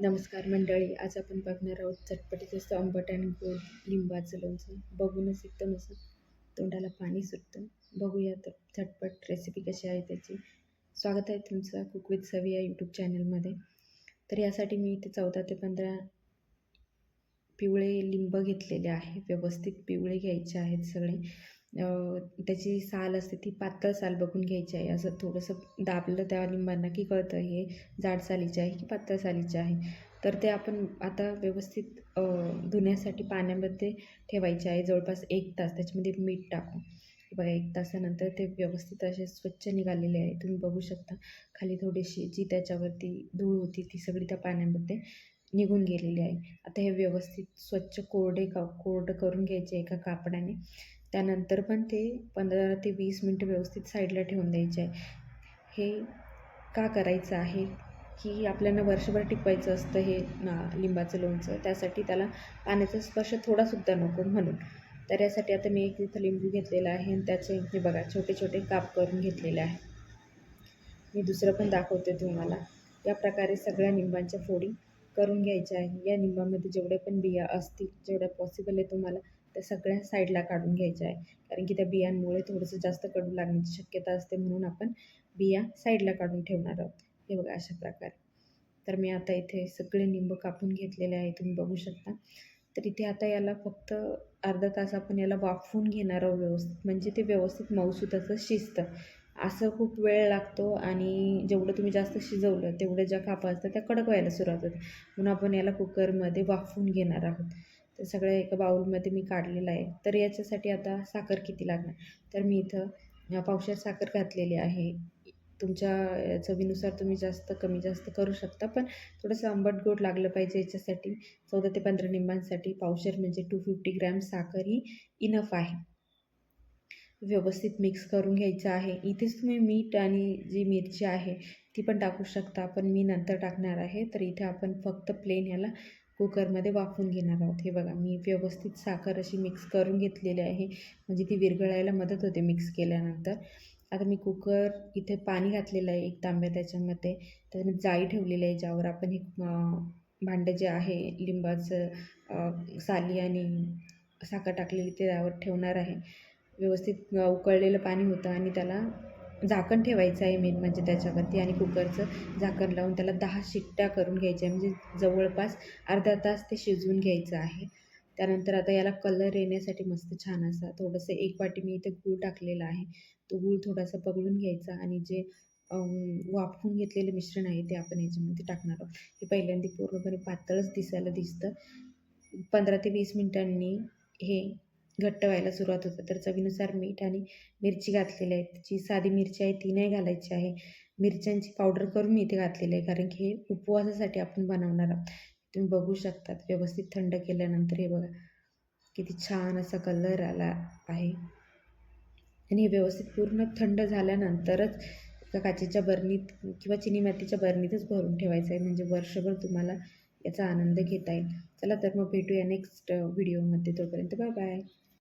नमस्कार मंडळी आज आपण बघणार आहोत चटपटीचं असं आंबट आणि गोड लिंबाचं लोणचं. बघूनच एकदम असं तोंडाला पाणी सुटतं. बघूया तर झटपट रेसिपी कशी आहे त्याची. स्वागत आहे तुमचं कुक विथ सवी या यूट्यूब चॅनलमध्ये तर यासाठी मी इथे चौदा ते पंधरा पिवळे लिंब घेतलेले आहे. व्यवस्थित पिवळे घ्यायचे आहेत सगळे. त्याची साल असते ती पातळ साल बघून घ्यायची आहे. असं थोडंसं दाबलं त्या लिंबांना की कळतं हे जाड सालीचे आहे की पातळ सालीचे आहे. तर ते आपण आता व्यवस्थित धुण्यासाठी पाण्यामध्ये ठेवायचे आहे. जवळपास एक तास त्याच्यामध्ये मीठ टाकू. बघा एक तासानंतर ते व्यवस्थित असे स्वच्छ निघालेले आहे. तुम्ही बघू शकता खाली थोडीशी जी त्याच्यावरती धूळ होती ती सगळी त्या पाण्यामध्ये निघून गेलेली आहे. आता हे व्यवस्थित स्वच्छ कोरडे का कोरडं करून घ्यायचे एका कापडाने. त्यानंतर पण ते पंधरा ते वीस मिनटं व्यवस्थित साईडला ठेवून द्यायचे आहे. हे का करायचं आहे? की आपल्याला वर्षभर टिकवायचं असतं हे ना लिंबाचं लोणचं. त्यासाठी त्याला पाण्याचा स्पर्श थोडासुद्धा नको म्हणून. तर यासाठी आता मी एक इथं लिंबू घेतलेला आहे आणि त्याचे हे बघा छोटे छोटे काप करून घेतलेले आहे. मी दुसरं पण दाखवते तुम्हाला. या प्रकारे सगळ्या लिंबांच्या फोडी करून घ्यायच्या आहे. या लिंबामध्ये जेवढे पण बिया असतील जेवढ्या पॉसिबल आहे तुम्हाला त्या सगळ्या साईडला काढून घ्यायच्या आहे. कारण की त्या बियांमुळे थोडंसं जास्त कडू लागण्याची शक्यता असते म्हणून आपण बिया साईडला काढून ठेवणार आहोत. हे बघा अशा प्रकारे. तर मी आता इथे सगळे निंब कापून घेतलेले आहे. तुम्ही बघू शकता. तर इथे आता याला फक्त अर्धा तास आपण याला वाफवून घेणार आहोत व्यवस्थित. म्हणजे ते व्यवस्थित मऊसूत असं शिजतं. असं खूप वेळ लागतो आणि जेवढं तुम्ही जास्त शिजवलं तेवढ्या ज्या कापा असतात त्या कडक व्हायला सुरुवात होते. म्हणून आपण याला कुकरमध्ये वाफवून घेणार आहोत. ते सगळं एका बाऊलमध्ये मी काढलेलं आहे. तर याच्यासाठी आता साखर किती लागणार? तर मी इथं पावशेर साखर घातलेली आहे. तुमच्या चवीनुसार तुम्ही जास्त कमी जास्त करू शकता पण थोडंसं आंबट गोड लागलं पाहिजे याच्यासाठी. चौदा ते पंधरा निंबांसाठी पावशेर म्हणजे टू फिफ्टी ग्रॅम साखर ही इनफ आहे. व्यवस्थित मिक्स करून घ्यायचं आहे. इथेच तुम्ही मीठ आणि जी मिरची आहे ती पण टाकू शकता. पण मी नंतर टाकणार आहे. तर इथे आपण फक्त प्लेन ह्याला कुकरमध्ये वाफवून घेणार आहोत. हे बघा मी व्यवस्थित साखर अशी मिक्स करून घेतलेली आहे. म्हणजे ती विरघळायला मदत होते मिक्स केल्यानंतर. आता मी कुकर इथे पाणी घातलेलं आहे एक तांब्या त्याच्यामध्ये. त्याच्यामध्ये जाळी ठेवलेली आहे ज्यावर आपण हे भांडं जे आहे लिंबाचं साली आणि साखर टाकलेली ते त्यावर ठेवणार आहे. व्यवस्थित उकळलेलं पाणी होतं आणि त्याला झाकण ठेवायचं आहे मेन म्हणजे त्याच्यावरती आणि कुकरचं झाकण लावून त्याला दहा शिट्ट्या करून घ्यायच्या म्हणजे जवळपास अर्धा तास ते शिजवून घ्यायचं आहे. त्यानंतर आता याला कलर येण्यासाठी मस्त छान असा थोडंसं एक वाटी मी इथे गूळ टाकलेला आहे. तो गूळ थोडासा पगळून घ्यायचा आणि जे वाफवून घेतलेलं मिश्रण आहे ते आपण याच्यामध्ये टाकणार आहोत. हे पहिल्यांदा पूर्णपणे पातळच दिसायला दिसतं. पंधरा ते वीस मिनिटांनी हे घट्ट व्हायला सुरुवात होतं. तर चवीनुसार मीठ आणि मिरची घातलेली आहे. जी साधी मिरची आहे ती नाही घालायची आहे. मिरच्यांची पावडर करून मी इथे घातलेली आहे. कारण की हे उपवासासाठी आपण बनवणार आहोत. तुम्ही बघू शकतात. व्यवस्थित थंड केल्यानंतर हे बघा. किती छान असा कलर आला आहे. आणि हे व्यवस्थित पूर्ण थंड झाल्यानंतरच एका काचेच्या बरणीत किंवा चिनी मातीच्या बरणीतच भरून ठेवायचं आहे. म्हणजे वर्षभर तुम्हाला याचा आनंद घेता येईल. चला तर मग भेटूया नेक्स्ट व्हिडिओमध्ये तोपर्यंत बाय बाय